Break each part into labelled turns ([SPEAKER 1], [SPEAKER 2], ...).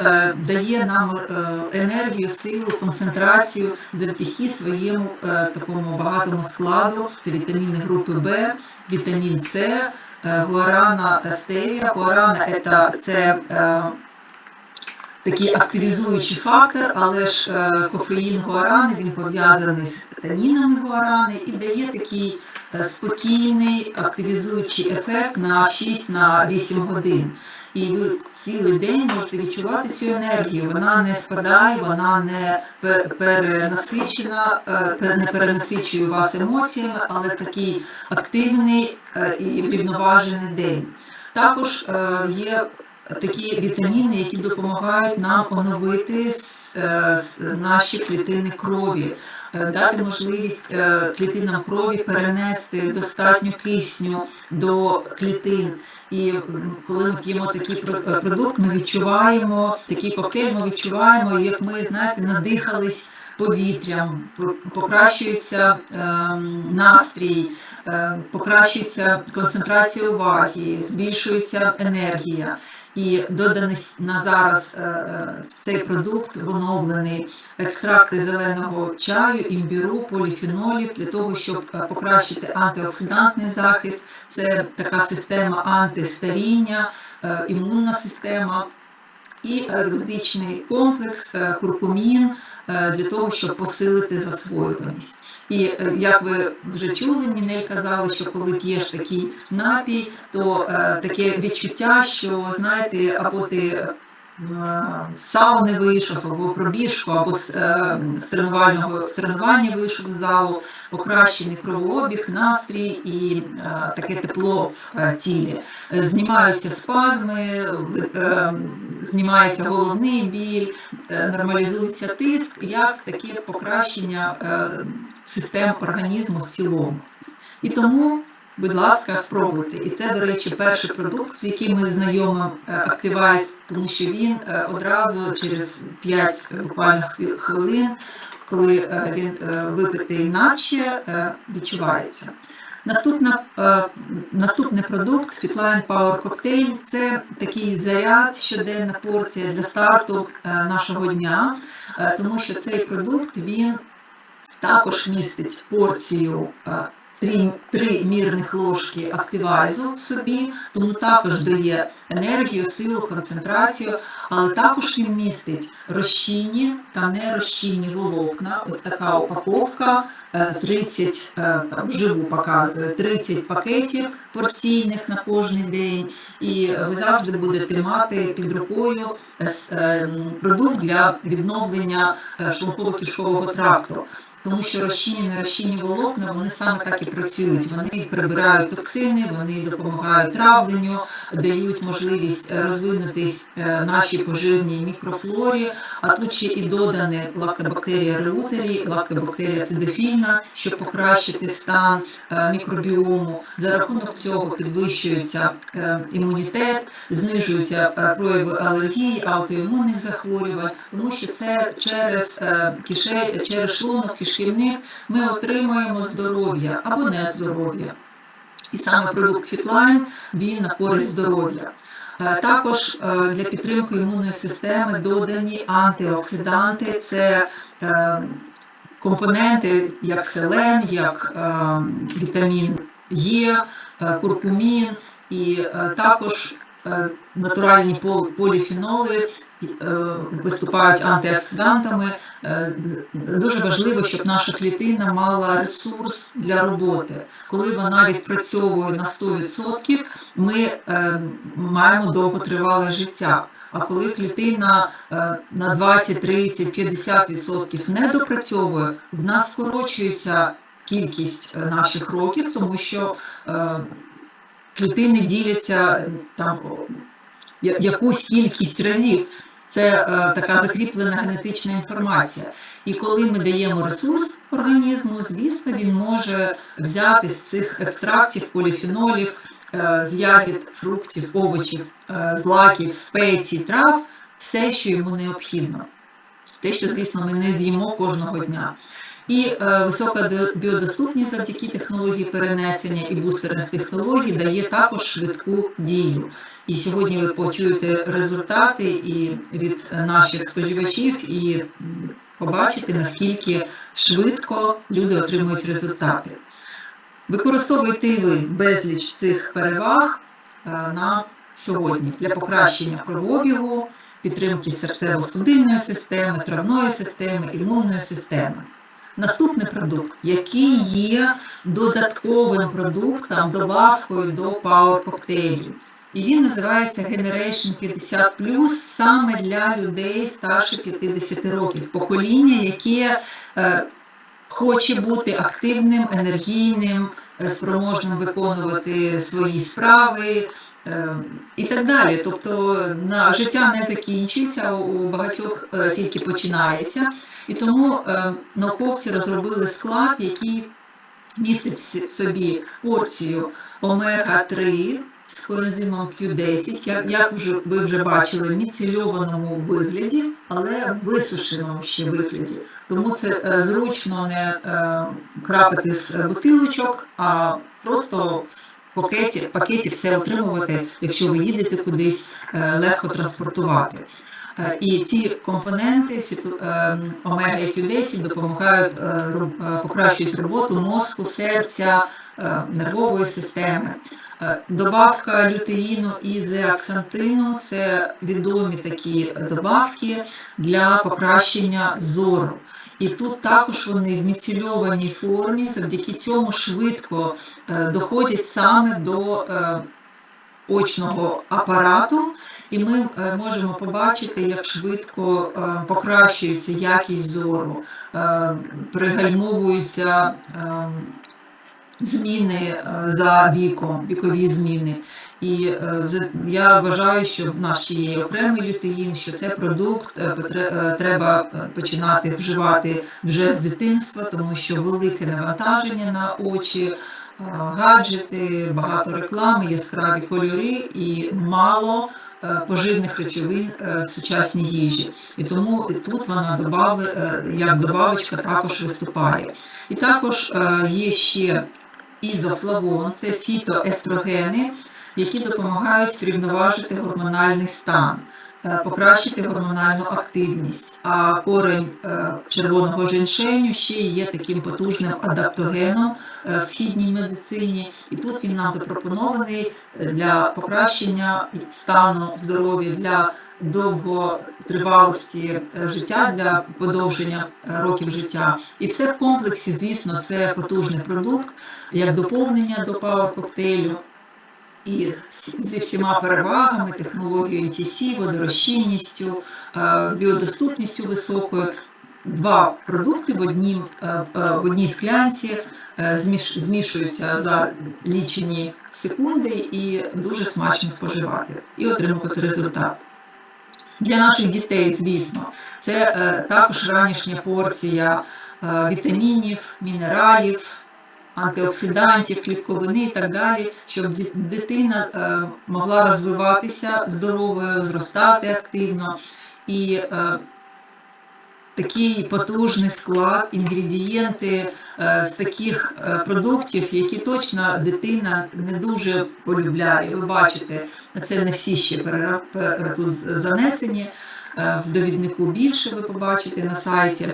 [SPEAKER 1] е, дає нам е, енергію, силу, концентрацію завдяки своєму е, такому багатому складу. Це вітаміни групи Б, вітамін С, гуарана та стевія. Гуарана це, такий активізуючий фактор, але ж кофеїн гуарани він пов'язаний з танінами гуарани і дає такий спокійний активізуючий ефект на 6 на 8 годин. І ви цілий день можете відчувати цю енергію. Вона не спадає, вона не пе- перенасичена, е, не перенасичує вас емоціями, але такий активний е, і врівноважений день. Також е, є такі вітаміни, які допомагають нам оновити наші клітини крові, дати можливість клітинам крові перенести достатньо кисню до клітин. І коли ми п'ємо такий про- е, продукт, ми відчуваємо такий коктейль, ми відчуваємо, як ми знаєте, надихались повітрям, по- покращується ем, настрій, е, покращується концентрація уваги, збільшується енергія. І доданий на зараз е, е, цей продукт оновлений екстракти зеленого чаю, імбіру, поліфенолів для того, щоб е, покращити антиоксидантний захист. Це така система антистаріння, імунна система і аеробатичний комплекс, е, куркумін е, для того, щоб посилити засвоюваність. І е, як ви вже чули, Мінель казали, що коли п'єш такий напій, то таке відчуття, що знаєте, або ти сауни вийшов, або пробіжку, або з, е, з тренувального тренування вийшов з залу, покращений кровообіг, настрій і е, таке тепло в е, тілі. Е, Знімаються спазми, е, знімається головний біль, е, нормалізується тиск, як таке покращення е, систем організму в цілому. І тому, будь ласка, спробуйте. І це, до речі, перший продукт, з яким ми знайомимо е, Activize, тому що він е, одразу через 5 буквально хвилин, коли е, він е, випитий наче, е, відчувається. Наступна, е, наступний продукт Fitline Power Cocktail – це такий заряд, щоденна порція для старту е, нашого дня, е, тому що цей продукт він також містить порцію е, три, три мірних ложки активайзу в собі, тому також дає енергію, силу, концентрацію, але також він містить розчинні та нерозчинні волокна. Ось така упаковка, е, 30, е, там живу показую, 30 пакетів порційних на кожний день, і ви завжди будете мати під рукою е, е, продукт для відновлення е, шлунково-кишкового тракту. Тому що розчинні нерозчинні волокна вони саме так і працюють. Вони прибирають токсини, вони допомагають травленню, дають можливість розвинутись е, нашій поживній мікрофлорі. А тут ще і додане лактобактерія реутері, лактобактерія цидофільна, щоб покращити стан е, мікробіому. За рахунок цього підвищується е, імунітет, знижуються прояви алергії, аутоімунних захворювань, тому що це через е, через шлунок, кишківник ми отримуємо здоров'я або нездоров'я. І саме продукт Fitline, він на користь здоров'я. Е, Також е, для підтримки імунної системи додані антиоксиданти, це е, компоненти як селен, як вітамін е, куркумін і також натуральні пол- поліфеноли е, виступають антиоксидантами. Е, Дуже важливо, щоб наша клітина мала ресурс для роботи. Коли вона відпрацьовує на 100%, ми е, маємо довготривале життя. А коли клітина е, на 20, 30, 50% не допрацьовує, в нас скорочується кількість е, наших років, тому що е, клітини діляться е, там якусь кількість разів. Це е, така закріплена генетична інформація. І коли ми даємо ресурс організму, звісно, він може взяти з цих екстрактів, поліфенолів, е, з ягід, фруктів, овочів, е, злаків, спецій, трав, все, що йому необхідно. Те, що, звісно, ми не з'їмо кожного дня. І е, висока до- біодоступність завдяки технології перенесення і бустерних технологій дає також швидку дію. І сьогодні ви почуєте результати і від наших споживачів, і побачите, наскільки швидко люди отримують результати. Використовуйте ви безліч цих переваг е, на сьогодні для покращення кровообігу, підтримки серцево-судинної системи, травної системи, імунної системи. Наступний продукт, який є додатковим продуктом, добавкою до Power коктейлів. І він називається Generation 50 саме для людей старше 50 років, покоління, яке е, хоче бути активним, енергійним, е, спроможним виконувати свої справи. е, І так далі. Тобто на життя не закінчується, у багатьох тільки починається. І тому науковці розробили склад, який містить в собі порцію омега-3 з коензимом Q10, як, як вже, ви вже бачили, в міцельованому вигляді, але в висушеному ще вигляді. Тому це е, зручно не е, крапити з бутилочок, а просто в пакеті, пакеті все отримувати, якщо ви їдете кудись, е, легко транспортувати. Е, І ці компоненти е, омега Q10 допомагають е, е, покращують роботу мозку, серця, е, нервової системи. Е, Добавка лютеїну і зеаксантину це відомі такі добавки для покращення зору. І тут також вони в міцельованій формі, завдяки цьому швидко е, доходять саме до е, очного апарату, і ми е, можемо побачити, як швидко е, покращується якість зору, е, пригальмовуються е, зміни е, за віком, вікові зміни. І е, я вважаю, що в нас ще є окремий лютеїн, що це продукт е, треба починати вживати вже з дитинства, тому що велике навантаження на очі, гаджети, багато реклами, яскраві кольори і мало поживних речовин в сучасній їжі. І тому тут вона добавли, е, як добавочка також виступає. І також є ще ізофлавон, це фітоестрогени, які допомагають врівноважити гормональний стан, е, покращити гормональну активність. А корень е, червоного женьшеню ще є таким потужним адаптогеном е, в східній медицині. І тут він нам запропонований для покращення стану здоров'я, для довготривалості е, життя, для подовження е, років життя. І все в комплексі, звісно, це потужний продукт, як доповнення до Power коктейлю. І зі всіма перевагами, технологією NTC, водорозчинністю, е, біодоступністю високою. Два продукти в, однім, е, е, в одній склянці е, змішуються за лічені секунди і дуже смачно споживати і отримувати результат. Для наших дітей, звісно, це е, також ранішня порція е, вітамінів, мінералів, антиоксидантів, клітковини і так далі, щоб дитина е, могла розвиватися здоровою, зростати активно. І е, такий потужний склад, інгредієнти е, з таких е, продуктів, які точно дитина не дуже полюбляє. Ви бачите, це не всі ще тут занесені. Е, В довіднику більше ви побачите на сайті.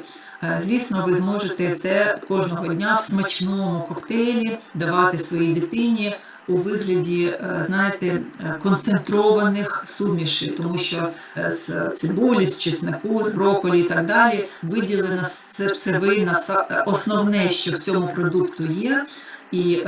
[SPEAKER 1] Звісно, ви зможете це кожного дня в смачному коктейлі давати своїй дитині у вигляді, е, знаєте, е, концентрованих сумішей, тому що е, з цибулі, з чеснику, з брокколі і так далі виділена серцевина, основне, що в цьому продукту є, і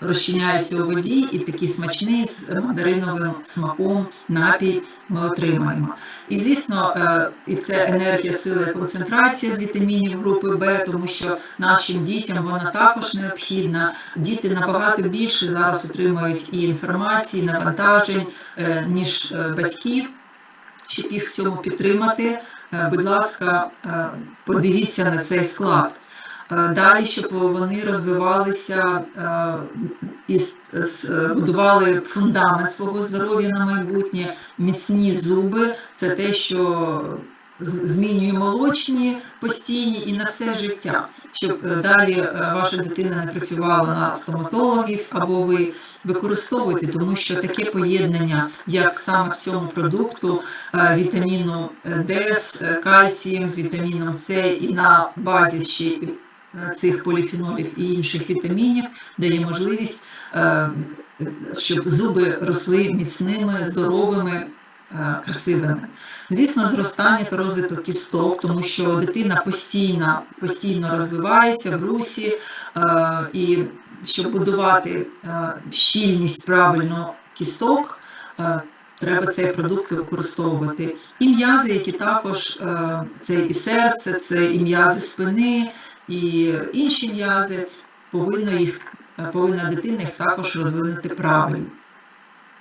[SPEAKER 1] розчиняється у воді, і такий смачний з мандариновим смаком напій ми отримаємо. І звісно, е, і це енергія, сила і концентрація з вітамінів групи Б, тому що нашим дітям вона також необхідна. Діти набагато більше зараз отримують і інформації, навантажень, е, ніж е, батьки. Щоб їх в цьому підтримати, будь ласка, подивіться на цей склад. Е, Далі, щоб вони розвивалися е, і будували фундамент свого здоров'я на майбутнє, міцні зуби це те, що змінює молочні постійні і на все життя, щоб е, далі ваша дитина не працювала на стоматологів або ви використовуєте, тому що таке поєднання, як саме в цьому продукту вітаміну Д з кальцієм, з вітаміном С і на базі ще цих поліфенолів і інших вітамінів дає можливість, е, щоб зуби росли міцними, здоровими, е, красивими. Звісно, зростання та розвиток кісток, тому що дитина постійно, постійно розвивається в русі, е, і щоб будувати щільність правильно кісток, треба цей продукт використовувати. І м'язи, які також це і серце, це і м'язи спини, і інші м'язи, повинна їх е, повинна дитина їх також розвинути правильно.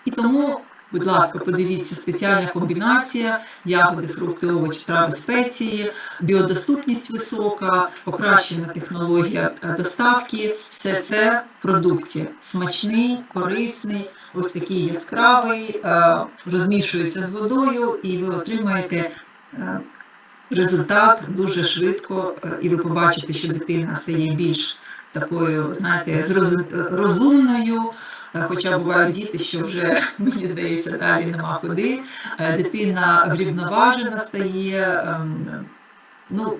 [SPEAKER 1] І тому, будь ласка, подивіться спеціальна комбінація, ягоди, фрукти, овочі, трави, спеції, біодоступність висока, покращена технологія е, доставки. Все це в продукті смачний, корисний, ось такий яскравий, е, розмішується з водою, і ви отримаєте. Е, Результат дуже швидко, е, і ви побачите, що дитина стає більш такою, знаєте, розумною. Е, Хоча бувають діти, що вже мені здається, далі нема куди. Е, Дитина врівноважена стає. ем, Ну,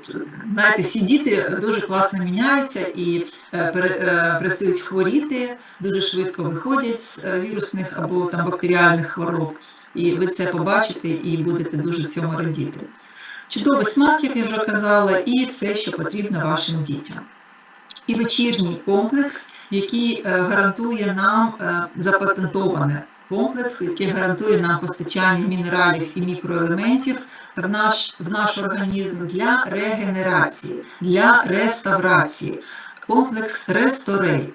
[SPEAKER 1] знаєте, всі діти дуже класно міняються і е, е, перестають хворіти, дуже швидко виходять з е, вірусних або там бактеріальних хвороб. І ви це побачите і будете дуже цьому радіти. Чудовий смак, як я вже казала, і все, що потрібно вашим дітям. І вечірній комплекс, який е, гарантує нам е, запатентований комплекс, який гарантує нам постачання мінералів і мікроелементів в наш, в наш організм для регенерації, для реставрації. Комплекс Restorate.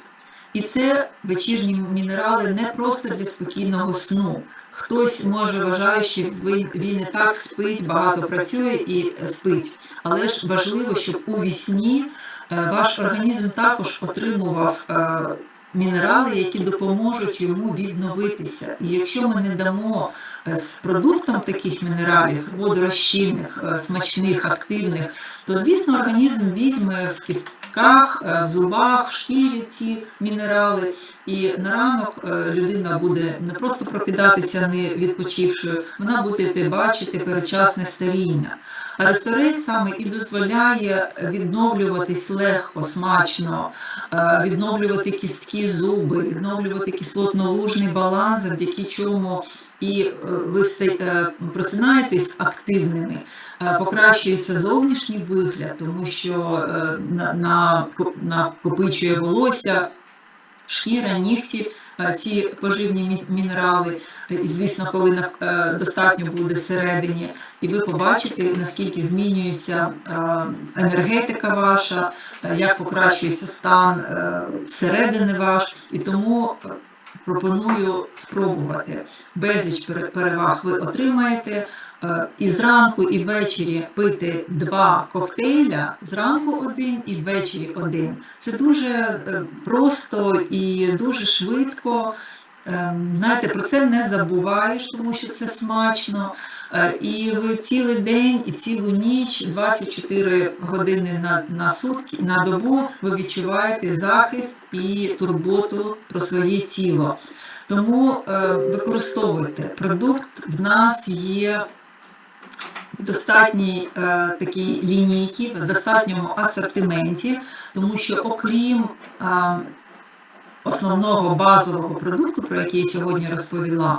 [SPEAKER 1] І це вечірні мінерали не просто для спокійного сну. Хтось може вважає, що він, і так спить, багато працює і спить. Але ж важливо, щоб у вісні е, ваш організм також отримував е, мінерали, які допоможуть йому відновитися. І якщо ми не дамо е, з продуктом таких мінералів, водорозчинних, смачних, активних, то звісно організм візьме в кістках, е, в зубах, в шкірі ці мінерали. І на ранок е, людина буде не просто прокидатися не відпочившою, вона буде бачити перечасне старіння. Ресторейт саме і дозволяє відновлюватись легко, смачно, е, відновлювати кістки, зуби, відновлювати кислотно-лужний баланс, завдяки чому і е, ви е, просинаєтесь активними, покращується зовнішній вигляд, тому що на, на, накопичує волосся, шкіра, нігті, ці поживні мінерали. Е, І, звісно, коли е, достатньо буде всередині, і ви побачите, наскільки змінюється е, енергетика ваша, е, як покращується стан е, всередини ваш. І тому е, пропоную спробувати. Безліч переваг ви отримаєте. Е, І зранку, і ввечері пити два коктейля, зранку один і ввечері один. Це дуже е, просто і дуже швидко. Ем, Знаєте, про це не забуваєш, тому що це смачно. Е, І ви цілий день і цілу ніч, 24 години на, на сутки, на добу, ви відчуваєте захист і турботу про своє тіло. Тому е, використовуйте продукт. В нас є в достатній е, такій лінійці, в достатньому асортименті, тому що окрім е, основного базового продукту, про який я сьогодні розповіла,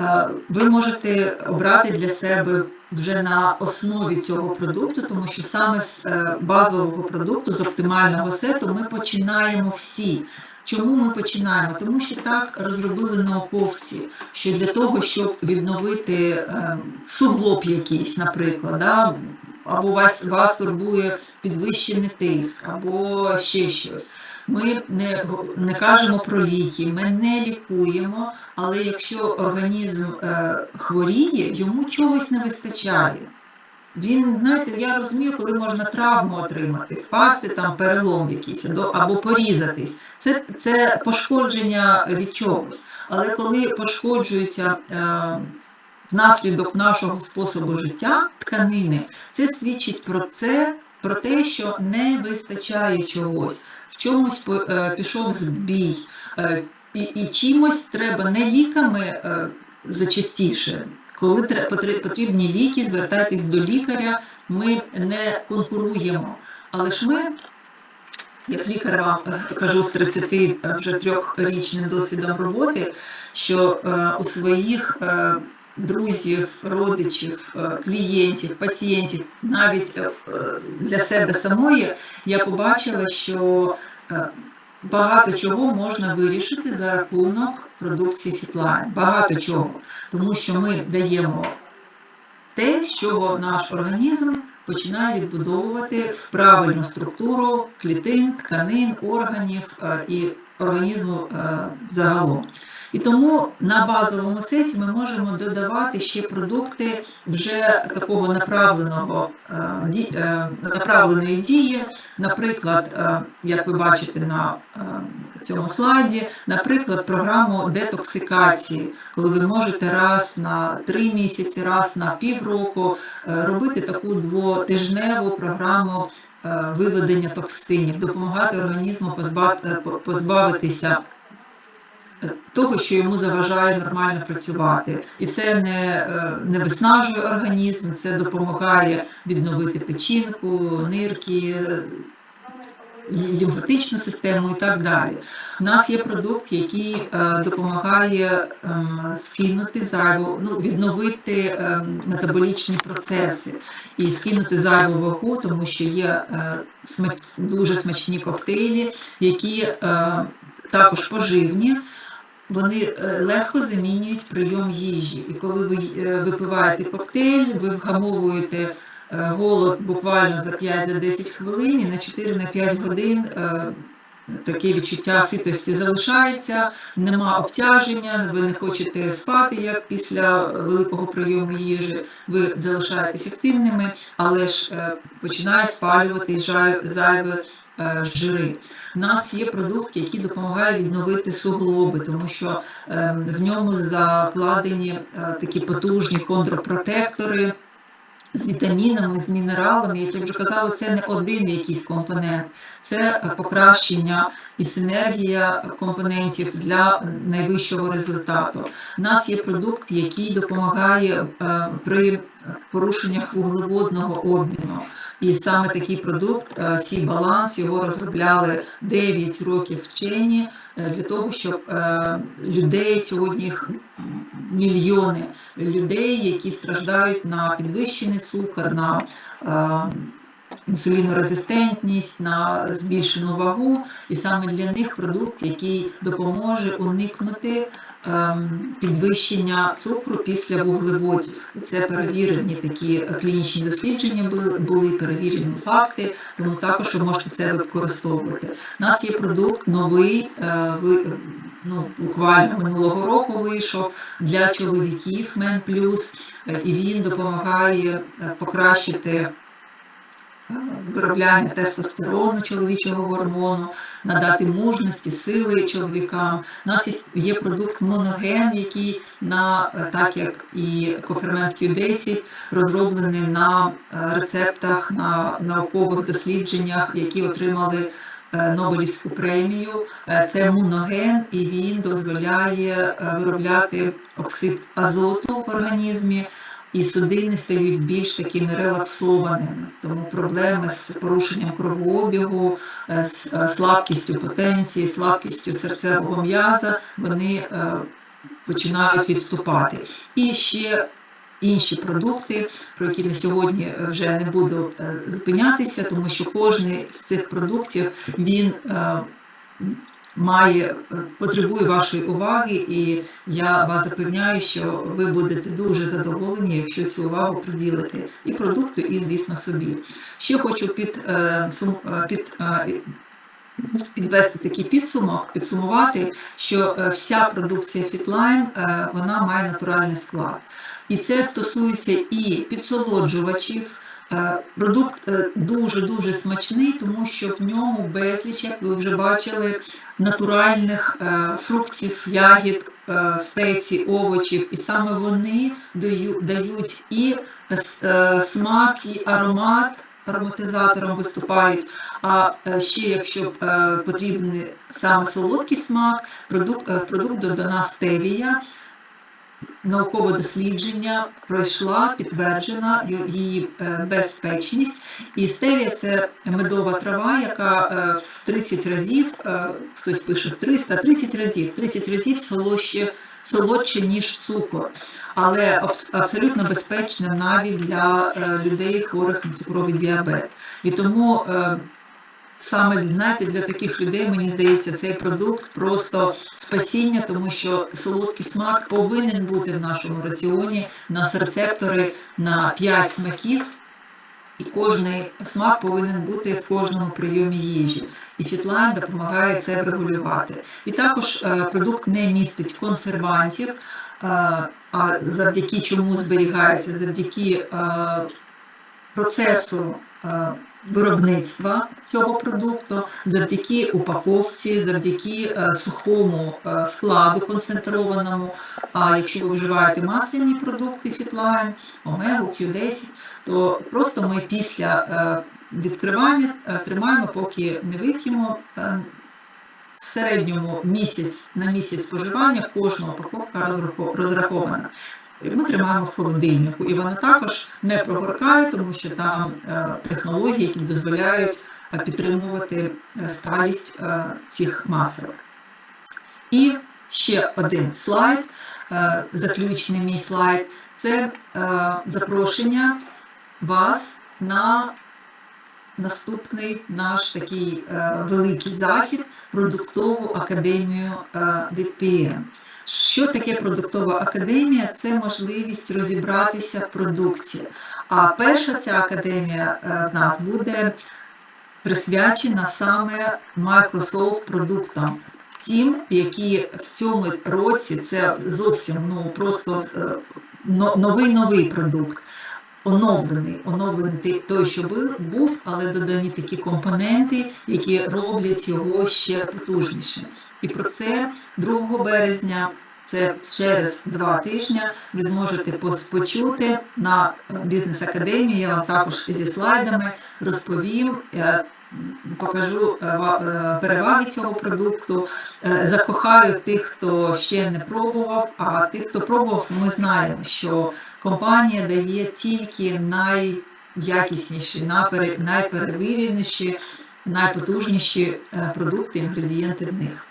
[SPEAKER 1] е, ви можете обрати для себе вже на основі цього продукту, тому що саме з е, базового продукту, з оптимального сету, ми починаємо всі. Чому ми починаємо? Тому що так розробили науковці, що для того, щоб відновити е, суглоб якийсь, наприклад, да, або вас, вас турбує підвищений тиск, або ще щось. Ми не, не кажемо про ліки, ми не лікуємо, але якщо організм е, хворіє, йому чогось не вистачає. Він, знаєте, я розумію, коли можна травму отримати, впасти там перелом якийсь або порізатись. Це, це пошкодження від чогось. Але коли пошкоджується е, внаслідок нашого способу життя тканини, це свідчить про це, про те, що не вистачає чогось, в чомусь е, пішов збій, е, і, і чимось треба не ліками е, зачастіше. Коли потрібні ліки, звертайтесь до лікаря. Ми не конкуруємо, але ж ми як лікар вам кажу з 30 вже трьохрічним досвідом роботи, що е, у своїх е, друзів, родичів, е, клієнтів, пацієнтів, навіть для себе самої, я побачила, що багато чого можна вирішити за рахунок продукції фітлайн. Багато чого, тому що ми даємо те, що наш організм починає відбудовувати правильну структуру клітин, тканин, органів е, і організму е, загалом. І тому на базовому сеті ми можемо додавати ще продукти вже такого направленого е, е, направленої дії. Наприклад, е, як ви бачите на е, цьому слайді, наприклад, програму детоксикації, коли ви можете раз на три місяці, раз на півроку е, робити таку двотижневу програму е, виведення токсинів, допомагати організму е, по- позбавитися е, того, що йому заважає нормально працювати. І це не, е, не виснажує організм, це допомагає відновити печінку, нирки, е, лімфатичну систему і так далі. У нас є продукт, який е, допомагає ем, скинути зайву, ну, відновити ем, метаболічні процеси і скинути зайву вагу, тому що є е, дуже смачні коктейлі, які е, також поживні. Вони легко замінюють прийом їжі. І коли ви випиваєте коктейль, ви вгамовуєте голод буквально за 5-10 хвилин і на 4-5 годин е, таке відчуття ситості залишається, нема обтяження, ви не хочете спати, як після великого прийому їжі, ви залишаєтесь активними, але ж е, починає спалювати зайве е, жири. У нас є продукт, який допомагає відновити суглоби, тому що е, в ньому закладені е, такі потужні хондропротектори з вітамінами, з мінералами, як я вже казала, це не один якийсь компонент, це покращення і синергія компонентів для найвищого результату. У нас є продукт, який допомагає е, при порушеннях вуглеводного обміну. І саме такий продукт, е, Сі Баланс, його розробляли 9 років вчені е, для того, щоб е, людей сьогодні мільйони людей, які страждають на підвищений цукор, на е, інсулінорезистентність, на збільшену вагу, і саме для них продукт, який допоможе уникнути підвищення цукру після вуглеводів. Це перевірені такі клінічні дослідження були, були перевірені факти, тому також ви можете це використовувати. У нас є продукт новий, е, ну, буквально минулого року вийшов для чоловіків Мен Плюс, е, і він допомагає е, покращити виробляння тестостерону чоловічого гормону, надати мужності, сили чоловікам. У нас є- продукт моноген, який на е, так як і кофермент Q10 розроблений на е, рецептах, на наукових дослідженнях, які отримали е, Нобелівську премію. Це моноген, і він дозволяє виробляти оксид азоту в організмі. І судини стають більш такими релаксованими, тому проблеми з порушенням кровообігу, е, з е, слабкістю потенції, слабкістю серцевого м'яза, вони е, починають відступати. І ще інші продукти, про які на сьогодні е, вже не буду е, зупинятися, тому що кожен з цих продуктів він е, має е, потребує вашої уваги, і я вас запевняю, що ви будете дуже задоволені, якщо цю увагу приділите і продукту, і звісно собі. Ще хочу під, е, е, під підвести такий підсумок, підсумувати, що вся продукція е, вона має натуральний склад. І це стосується і підсолоджувачів, Продукт е, дуже-дуже смачний, тому що в ньому безліч, як ви вже бачили, натуральних е, фруктів, ягід, е, спецій, овочів, і саме вони даю- дають і смак, і аромат, ароматизатором виступають. А ще, якщо потрібний саме солодкий смак, продукт, продукт додана стевія, наукове дослідження пройшла, підтверджена її е, безпечність. І стевія це медова трава, яка е, в 30 разів, е, хтось пише в 300, 30 разів, 30 разів солодше, солодше ніж цукор, але абсолютно безпечна навіть для людей, хворих на цукровий діабет. І тому саме знаєте, для таких людей, мені здається, цей продукт просто спасіння, тому що солодкий смак повинен бути в нашому раціоні. У нас рецептори на 5 смаків, і кожний смак повинен бути в кожному прийомі їжі. І Фітлайн допомагає це врегулювати. І також е, продукт не містить консервантів, е, а завдяки чому зберігається, завдяки е, процесу е, виробництва цього продукту, завдяки упаковці, завдяки е, сухому е, складу концентрованому. А якщо ви вживаєте масляні продукти Фітлайн, Омегу, Q10, то просто ми після відкривання тримаємо, поки не вип'ємо. В середньому місяць на місяць споживання кожна упаковка розрахована. Ми тримаємо в холодильнику, і вона також не прогоркає, тому що там е, технології, які дозволяють е, підтримувати е, сталість цих масел. І ще один слайд, заключний мій слайд, це запрошення вас на наступний наш такий е, великий захід продуктову академію е, від ПІМ. Що таке продуктова академія? Це можливість розібратися в продукті. А перша ця академія е, в нас буде присвячена саме Microsoft продуктам. Тим, які в цьому році це зовсім ну просто е, новий новий продукт, оновлений, оновлений той- що бу- був, але додані такі компоненти, які роблять його ще потужнішим. І про це 2 березня, це через два тижні, ви зможете почути на е, бізнес-академії. Я вам також зі слайдами розповім. е, Покажу е, е, переваги цього продукту, закохаю тих, хто ще не пробував. А тих, хто пробував, ми знаємо, що компанія дає тільки найякісніші, найпере- найперевіреніші, найпотужніші е, продукти, інгредієнти в них.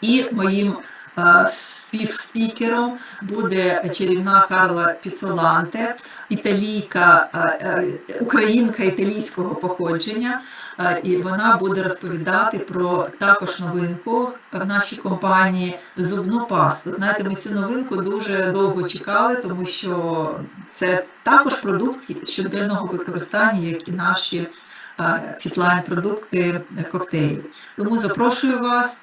[SPEAKER 1] І моїм е, співспікером буде чарівна Карла Піцоланте, італійка, е, українка італійського походження. Е, І вона буде розповідати про також новинку в нашій компанії зубну пасту. Знаєте, ми цю новинку дуже довго чекали, тому що це також продукт щоденного використання, як і наші фітлайн-продукти е, коктейлі. Тому запрошую вас.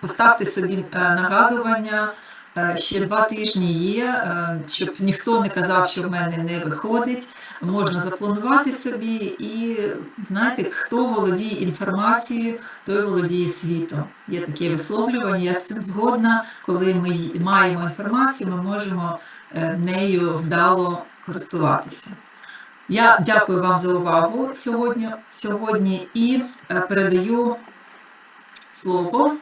[SPEAKER 1] Поставте собі е, нагадування. Е, Ще два тижні є, е, щоб ніхто не казав, що в мене не виходить. Можна запланувати собі, і знаєте, хто володіє інформацією, той володіє світом. Є таке висловлювання. Я з цим згодна. Коли ми маємо інформацію, ми можемо е, нею вдало користуватися. Я дякую вам за увагу сьогодні, сьогодні і передаю слово.